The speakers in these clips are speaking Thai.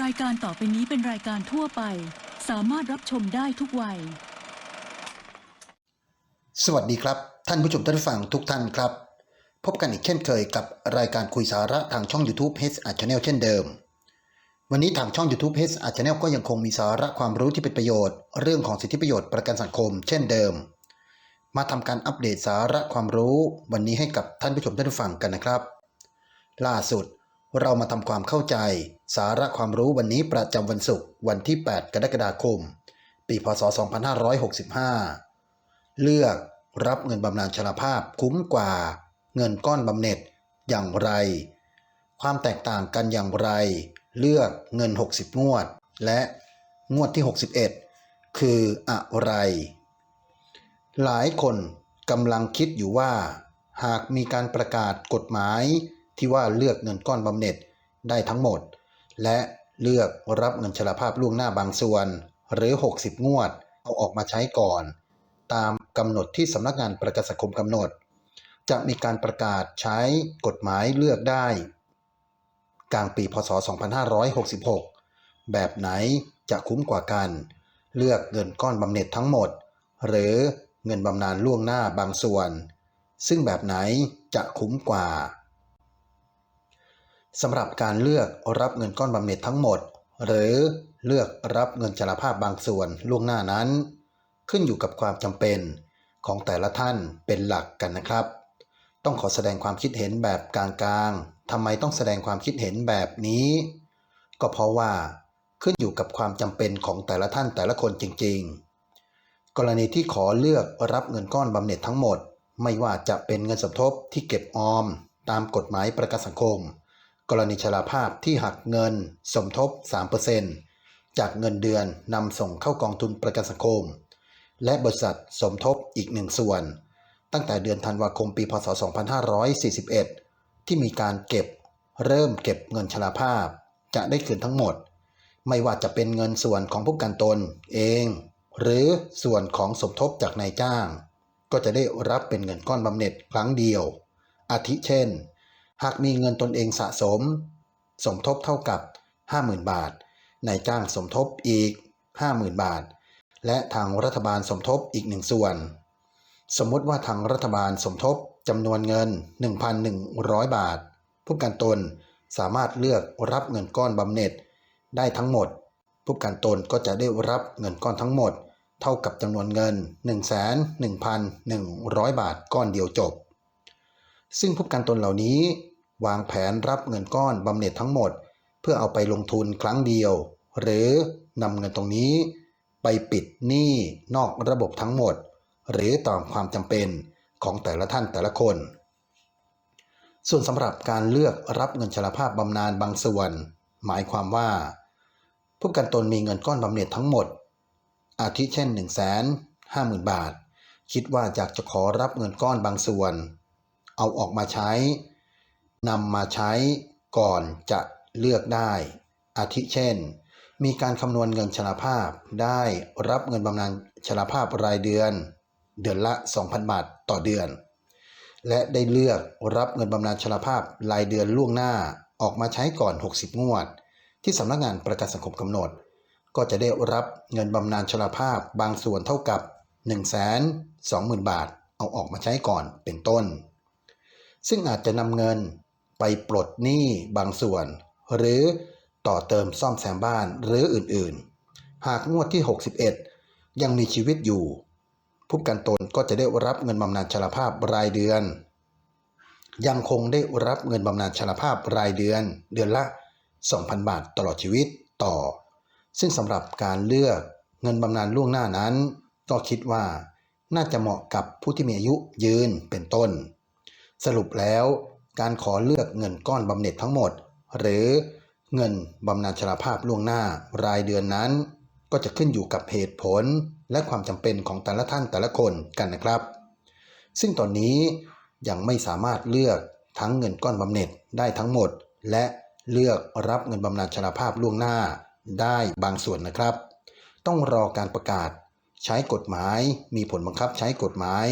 รายการต่อไปนี้เป็นรายการทั่วไป สามารถรับชมได้ทุกวัย สวัสดีครับ ท่านผู้ชมท่านผู้ฟังทุกท่านครับ พบกันอีกเช่นเคยกับรายการคุยสาระทางช่อง YouTube h a r Channel เช่นเดิม วันนี้ทางช่อง YouTube h a r Channel ก็ยังคงมีสาระความรู้ที่เป็นประโยชน์ เรื่องของสิทธิประโยชน์ประกันสังคม เช่นเดิม มาทำการอัปเดตสาระความรู้วันนี้ให้กับท่านผู้ชมท่านผู้ฟังกันนะครับ ล่าสุดเรามาทำความเข้าใจ สาระความรู้วันนี้ประจำวันศุกร์วันที่ 8 กรกฎาคม ปีพศ 2565 เลือกรับเงินบำนาญชราภาพคุ้มกว่า เงินก้อนบำเหน็จอย่างไร ความแตกต่างกันอย่างไร เลือกเงิน 60 งวด และงวดที่ 61 คืออะไร หลายคนกำลังคิดอยู่ว่า หากมีการประกาศกฎหมายที่ว่าเลือกเงินก้อนบำเหน็จได้ทั้งหมด และเลือกรับเงินชราภาพล่วงหน้าบางส่วน หรือ 60 งวด เอาออกมาใช้ก่อน ตามกำหนดที่สำนักงานประกันสังคมกำหนด จะมีการประกาศใช้กฎหมายเลือกได้ กลางปีพศ 2566 แบบไหนจะคุ้มกว่ากัน เลือกเงินก้อนบำเหน็จทั้งหมด หรือเงินบำนาญล่วงหน้าบางส่วน ซึ่งแบบไหนจะคุ้มกว่า สำหรับการเลือกรับเงินก้อนบำเหน็จทั้งหมด หรือเลือกรับเงินชราภาพบางส่วนล่วงหน้านั้น ขึ้นอยู่กับความจำเป็นของแต่ละท่านเป็นหลักกันนะครับ ต้องขอแสดงความคิดเห็นแบบกลางๆทำไมต้องแสดงความคิดเห็นแบบนี้ ก็เพราะว่าขึ้นอยู่กับความจำเป็นของแต่ละท่านแต่ละคนจริง ๆ กรณีที่ขอเลือกรับเงินก้อนบำเหน็จทั้งหมด ไม่ว่าจะเป็นเงินสมทบที่เก็บออม ตามกฎหมายประกันสังคม กรณีชราภาพที่หักเงิน สมทบ 3%จากเงินเดือนนำส่งเข้ากองทุนประกันสังคม และบริษัทสมทบอีกหนึ่งส่วน ตั้งแต่เดือนธันวาคมปีพศ 2541 ที่มีการเก็บเริ่มเก็บเงินชราภาพ จะได้คืนทั้งหมด ไม่ว่าจะเป็นเงินส่วนของผู้กันตนเอง หรือส่วนของสมทบจากนายจ้าง ก็จะได้รับเป็นเงินก้อนบำเหน็จครั้งเดียว อาทิเช่น หากมีเงินตนเองสะสม สมทบเท่ากับ 50,000 บาทนายจ้างสมทบอีก 50,000 บาท และทางรัฐบาลสมทบอีกหนึ่งส่วน สมมติว่าทางรัฐบาลสมทบจำนวนเงิน 1,100 บาท ผู้กันตนสามารถเลือกรับเงินก้อนบำเหน็จได้ทั้งหมด ผู้กันตนก็จะได้รับเงินก้อนทั้งหมด เท่ากับจำนวนเงิน 1,1,100 บาทก้อนเดียวจบ ซึ่งผู้กันตนเหล่านี้ วางแผนรับเงินก้อนบำเหน็จทั้งหมด เพื่อเอาไปลงทุนครั้งเดียว หรือนำเงินตรงนี้ ไปปิดหนี้นอกระบบทั้งหมด หรือตามความจำเป็นของแต่ละท่านแต่ละคน ส่วนสำหรับการเลือกรับเงินชราภาพบำนาญบางส่วน หมายความว่า ผู้กันตนมีเงินก้อนบำเหน็จทั้งหมด อาทิเช่น 1 5 0 0 0 0 บาท คิดว่าอยากจะขอรับเงินก้อนบางส่วน เอาออกมาใช้ นำมาใช้ก่อนจะเลือกได้ อาทิเช่น มีการคำนวณเงินชราภาพได้รับเงินบำนาญชราภาพรายเดือน เดือนละ 2,000 บาทต่อเดือน และได้เลือกรับเงินบำนาญชราภาพรายเดือนล่วงหน้าออกมาใช้ก่อน 60 งวด ที่สำนักงานประกันสังคมกำหนด ก็จะได้รับเงินบำนาญชราภาพบางส่วนเท่ากับ 120,000 บาท เอาออกมาใช้ก่อนเป็นต้น ซึ่งอาจจะนำเงิน ไปปลดหนี้บางส่วน หรือต่อเติมซ่อมแซมบ้านหรืออื่นๆ หากงวดที่ 61 ยังมีชีวิตอยู่ ผู้กันตนก็จะได้รับเงินบำนาญชราภาพรายเดือน ยังคงได้รับเงินบำนาญชราภาพรายเดือน เดือนละ 2,000 บาทตลอดชีวิตต่อ ซึ่งสำหรับการเลือกเงินบำนาญล่วงหน้านั้น ก็คิดว่าน่าจะเหมาะกับผู้ที่มีอายุยืนเป็นต้น สรุปแล้ว การขอเลือกเงินก้อนบำเหน็จทั้งหมด หรือเงินบำนาญชราภาพล่วงหน้ารายเดือนนั้น ก็จะขึ้นอยู่กับเหตุผลและความจำเป็นของแต่ละท่านแต่ละคนกันนะครับ ซึ่งตอนนี้ยังไม่สามารถเลือกทั้งเงินก้อนบำเหน็จได้ทั้งหมด และเลือกรับเงินบำนาญชราภาพล่วงหน้าได้บางส่วนนะครับ ต้องรอการประกาศ ใช้กฎหมาย มีผลบังคับใช้กฎหมาย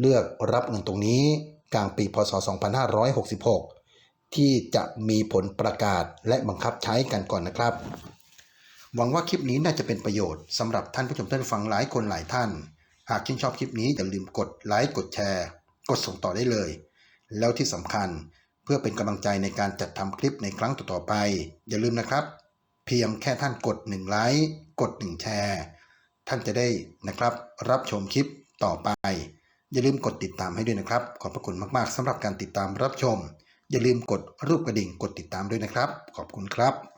เลือกรับเงินตรงนี้ กลางปีพศ 2566 ที่จะมีผลประกาศและบังคับใช้กันก่อนนะครับ หวังว่าคลิปนี้น่าจะเป็นประโยชน์สำหรับท่านผู้ชมท่านฟังหลายคนหลายท่าน หากชื่นชอบคลิปนี้อย่าลืมกดไลค์กดแชร์ กดส่งต่อได้เลย แล้วที่สำคัญเพื่อเป็นกำลังใจในการจัดทำคลิปในครั้งต่อๆไป อย่าลืมนะครับ เพียงแค่ท่านกด1ไลค์กด1แชร์ท่านจะได้นะครับรับชมคลิปต่อไป อย่าลืมกดติดตามให้ด้วยนะครับ ขอบพระคุณมากๆสำหรับการติดตามรับชม อย่าลืมกดรูปกระดิ่งกดติดตามด้วยนะครับ ขอบคุณครับ